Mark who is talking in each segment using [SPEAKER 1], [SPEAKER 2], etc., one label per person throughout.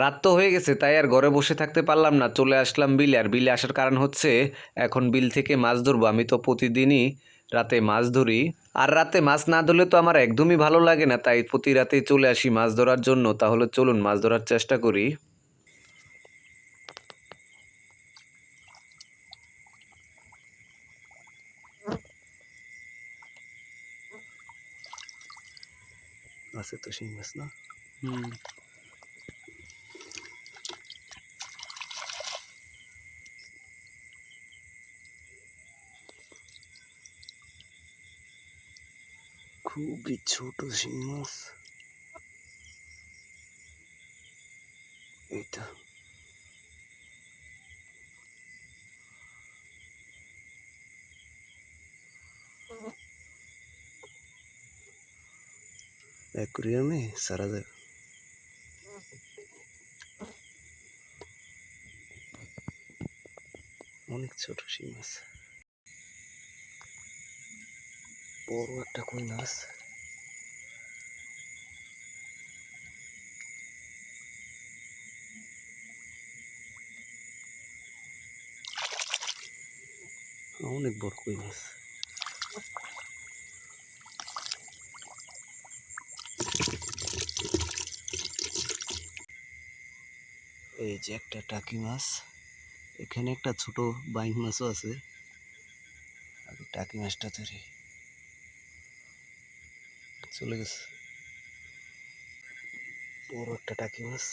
[SPEAKER 1] রাত তো হয়ে গেছে তাই আর ঘরে বসে থাকতে পারলাম না। চলে আসলাম বিলে আর বিলে আসার কারণ হচ্ছে এখন বিল থেকে মাছ ধরবো। আমি তো প্রতিদিনই রাতে মাছ ধরি। আর রাতে মাছ না ধরলে তো আমার একদমই ভালো লাগে না তাই প্রতি রাতেই চলে আসি মাছ ধরার জন্য। তাহলে চলুন মাছ ধরার চেষ্টা করি।
[SPEAKER 2] আছে তো শিং মাছ না?
[SPEAKER 1] হুম।
[SPEAKER 2] খুবই ছোট শিং মাছ এইটা অ্যাকুরিয়ামে সারা যাবে অনেক ছোট শিং মাছ বড় একটা কই মাছ অনেক বড় কই মাছ এই যে একটা টাকি মাছ, এখানে একটা ছোট বাইং মাছও আছে। টাকি মাছটা ধরে। চলে গেছে। বড় একটা টাকি মাছ।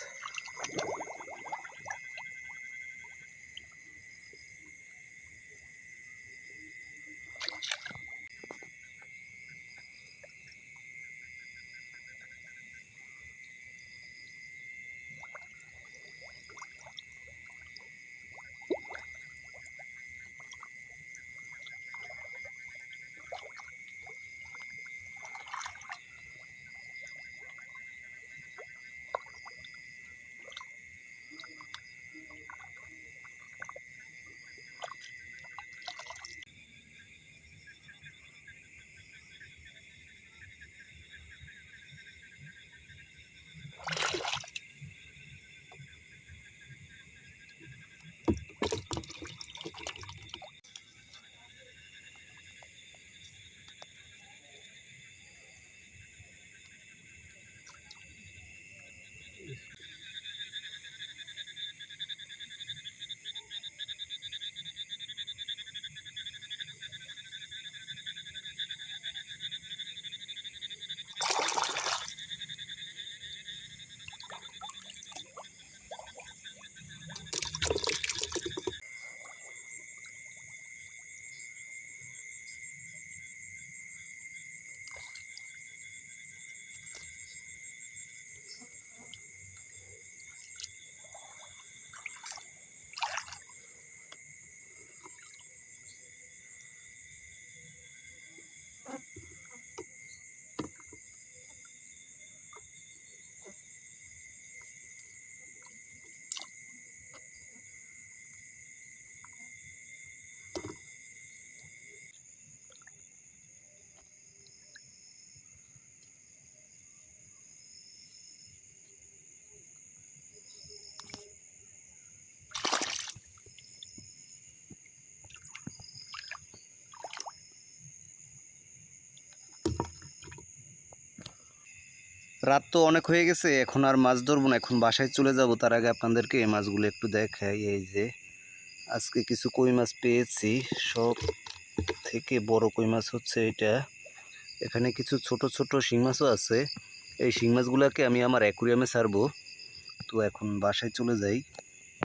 [SPEAKER 2] রাত তো অনেক হয়ে গেছে, এখন আর মাছ ধরবো না, এখন বাসায় চলে যাব। তার আগে আপনাদেরকে এই মাছগুলো একটু দেখাই, এই যে আজকে কিছু কই মাছ পেয়েছি, সব থেকে বড় কই মাছ হচ্ছে এটা। এখানে কিছু ছোট ছোট শিং মাছও আছে, এই শিং মাছগুলোকে আমি আমার অ্যাকুরিয়ামে ছাড়বো তো এখন বাসায় চলে যাই।